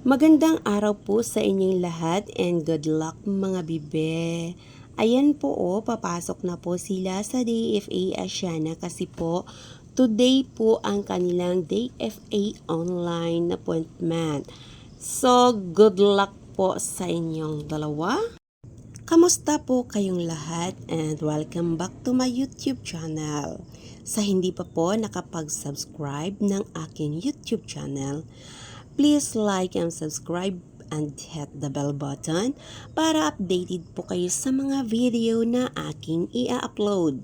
Magandang araw po sa inyong lahat and good luck mga bibe. Ayan po o, papasok na po sila sa DFA Asiana kasi po today po ang kanilang DFA online appointment. So, good luck po sa inyong dalawa. Kamusta po kayong lahat and welcome back to my YouTube channel. Sa hindi pa po nakapag-subscribe ng aking YouTube channel, please like and subscribe and hit the bell button para updated po kayo sa mga video na aking i-upload.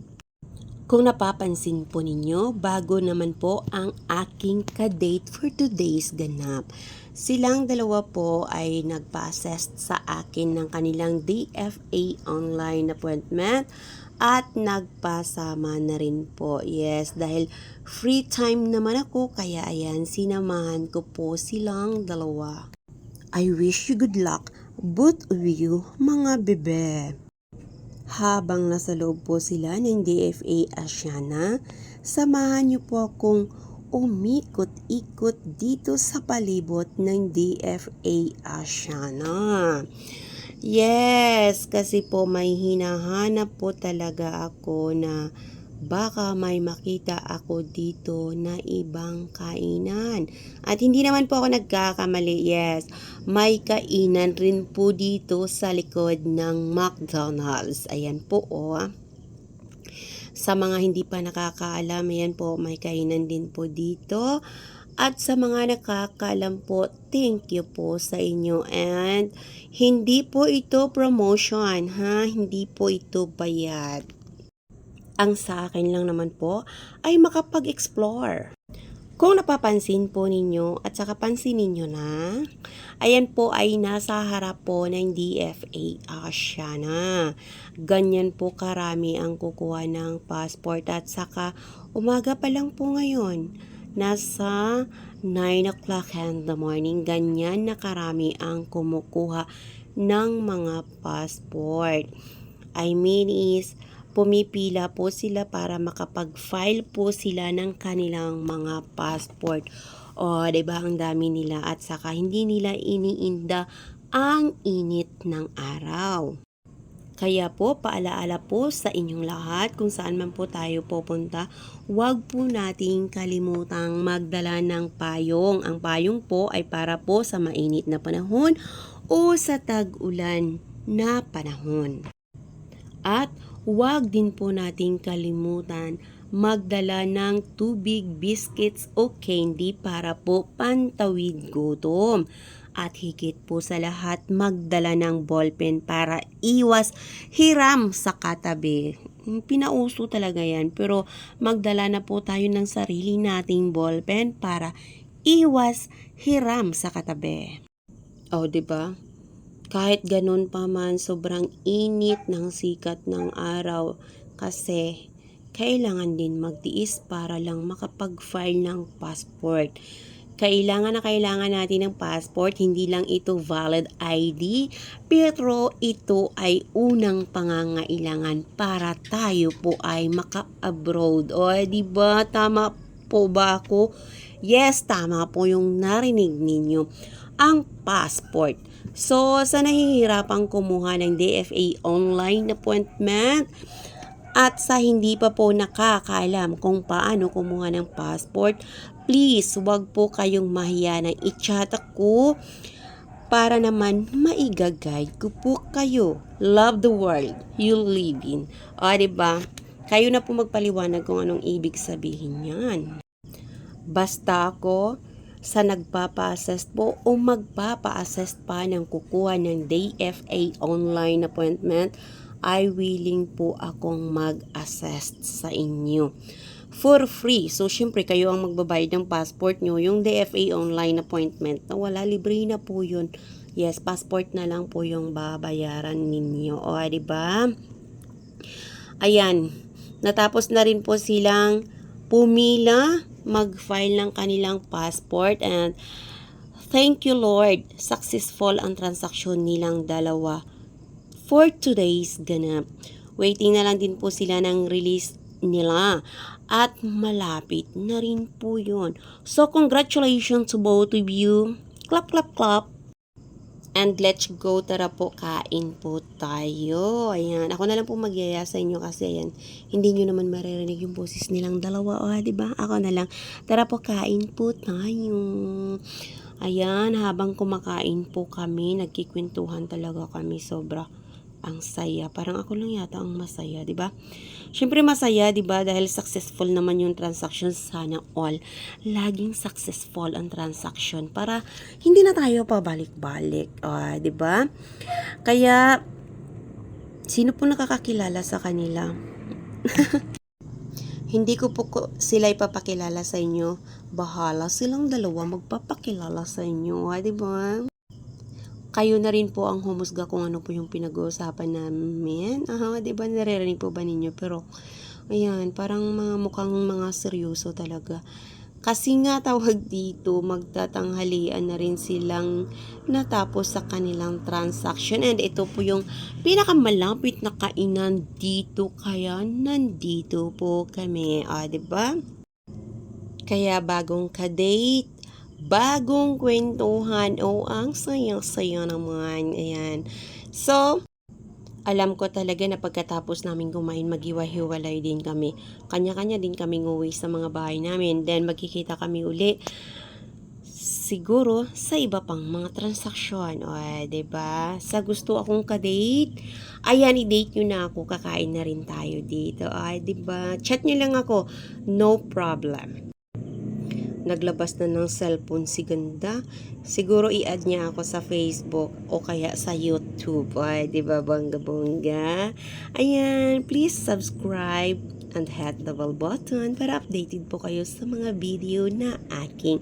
Kung napapansin po ninyo, bago naman po ang aking ka-date for today's ganap. Silang dalawa po ay nagpa-assess sa akin ng kanilang DFA online appointment at nagpasama na rin po. Yes, dahil free time naman ako kaya ayan, sinamahan ko po silang dalawa. I wish you good luck, both of you, mga bebe. Habang nasa loob po sila ng DFA Asiana, samahan niyo po akong umikot-ikot dito sa palibot ng DFA Asiana. Yes, kasi po may hinahanap po talaga ako na baka may makita ako dito na ibang kainan. At hindi naman po ako nagkakamali, yes. May kainan rin po dito sa likod ng McDonald's. Ayan po, oh. Sa mga hindi pa nakakaalam, ayan po, may kainan din po dito. At sa mga nakakaalam po, thank you po sa inyo. And hindi po ito promotion, ha? Hindi po ito bayad. Ang sa akin lang naman po ay makapag-explore. Kung napapansin po ninyo at saka pansin ninyo na, ayan po ay nasa harap po ng DFA Asiana. Ganyan po karami ang kukuha ng passport at saka umaga pa lang po ngayon. Nasa 9 o'clock in the morning, ganyan na karami ang kumukuha ng mga passport. I mean is, pumipila po sila para makapag-file po sila ng kanilang mga passport. O, ba diba, ang dami nila at saka hindi nila iniinda ang init ng araw. Kaya po, paalaala po sa inyong lahat kung saan man po tayo pupunta, huwag po nating kalimutang magdala ng payong. Ang payong po ay para po sa mainit na panahon o sa tag-ulan na panahon. At huwag din po nating kalimutan magdala ng tubig, biscuits o candy para po pantawid gutom. At higit po sa lahat, magdala ng ballpen para iwas hiram sa katabi. Pinauso talaga yan. Pero magdala na po tayo ng sarili nating ballpen para iwas hiram sa katabi. O, oh, di ba? Kahit ganun pa man, sobrang init ng sikat ng araw kasi kailangan din magtiis para lang makapag-file ng passport. Kailangan na kailangan natin ng passport, hindi lang ito valid ID, pero ito ay unang pangangailangan para tayo po ay maka-abroad. O, di ba? Tama po ba ako? Yes, tama po yung narinig ninyo. Ang passport. So, sa nahihirapang kumuha ng DFA online appointment, at sa hindi pa po nakakaalam kung paano kumuha ng passport, please wag po kayong mahiya na i-chat ako para naman maigagay ko po kayo. Love the world you live in. O, diba? Kayo na po magpaliwanag kung anong ibig sabihin yan. Basta ako, sa nagpapa-assess po o magpapa-assess pa ng kukuha ng DFA online appointment, ay willing po akong mag-assess sa inyo for free. So, syempre, kayo ang magbabayad ng passport nyo. Yung DFA online appointment na wala, libre na po yun. Yes, passport na lang po yung babayaran ninyo. O, di ba? Ayan. Natapos na rin po silang pumila, mag-file ng kanilang passport and thank you Lord, successful ang transaksyon nilang dalawa for today's ganap. Waiting na lang din po sila ng release nila at malapit na rin po yun. So, congratulations to both of you. Clap, clap, clap. And let's go, tara po, kain po tayo. Ayan, ako na lang po magyaya sa inyo kasi ayan, hindi nyo naman maririnig yung boses nilang dalawa. O, di ba? Ako na lang. Tara po, kain po tayo. Ayan, habang kumakain po kami, nagkikwentuhan talaga kami sobra ang saya. Parang ako lang yata ang masaya, di ba? Syempre masaya, di ba? Dahil successful naman yung transaction. Sana all. Laging successful ang transaction para hindi na tayo pabalik-balik. Ah, di ba? Kaya, sino po nakakakilala sa kanila? Hindi ko po sila ipapakilala sa inyo. Bahala silang dalawa magpapakilala sa inyo, ha, di ba? Kayo na rin po ang humusga kung ano po yung pinag-uusapan namin. Aha, di ba? Naririnig po ba ninyo? Pero, ayan, parang mga mukhang mga seryoso talaga. Kasi nga tawag dito, magtatanghalian na rin silang natapos sa kanilang transaction. And ito po yung pinakamalapit na kainan dito. Kaya nandito po kami. Ah, di ba? Kaya bagong ka-date, bagong kwentuhan. Oh, ang saya-saya naman. Ayan. So, alam ko talaga na pagkatapos namin kumain, maghiwa-hiwalay din kami. Kanya-kanya din kami nguwi sa mga bahay namin. Then, magkikita kami uli siguro sa iba pang mga transaksyon. O, 'di ba? Sa gusto akong ka-date, ayan, i-date nyo na ako. Kakain na rin tayo dito. Ay, 'di ba? Chat nyo lang ako. No problem. Naglabas na ng cellphone si ganda. Siguro i-add niya ako sa Facebook o kaya sa YouTube. Ay, 'di ba bongga-bongga? Ayan, please subscribe and hit the bell button para updated po kayo sa mga video na aking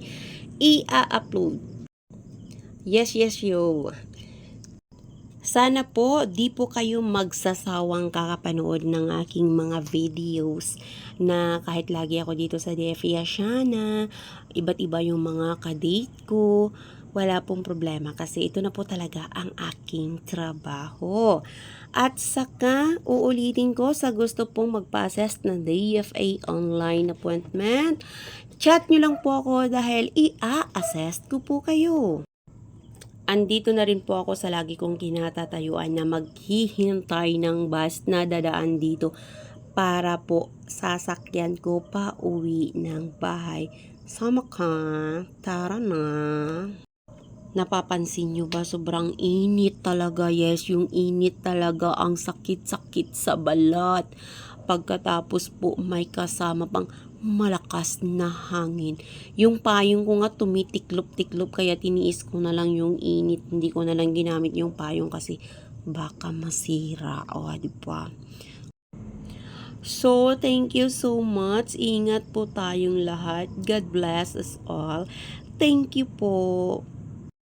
i-upload. Yes, yes, yo. Sana po di po kayo magsasawang kakapanood ng aking mga videos na kahit lagi ako dito sa DFE Asiana, iba't iba yung mga kadate ko, wala pong problema kasi ito na po talaga ang aking trabaho. At saka, uulitin ko sa gusto pong magpa-assess ng DFA online appointment, chat nyo lang po ako dahil i-assess ko po kayo. Andito na rin po ako sa lagi kong kinatatayuan na maghihintay ng bus na dadaan dito para po sasakyan ko pa uwi ng bahay. Sama ka, tara na. Napapansin nyo ba sobrang init talaga? Yes, yung init talaga ang sakit-sakit sa balat. Pagkatapos po may kasama pang malakas na hangin. Yung payong ko nga tumitiklop-tiklop kaya tiniis ko na lang yung init. Hindi ko na lang ginamit yung payong kasi baka masira. O, di ba? So, thank you so much. Ingat po tayong lahat. God bless us all. Thank you po.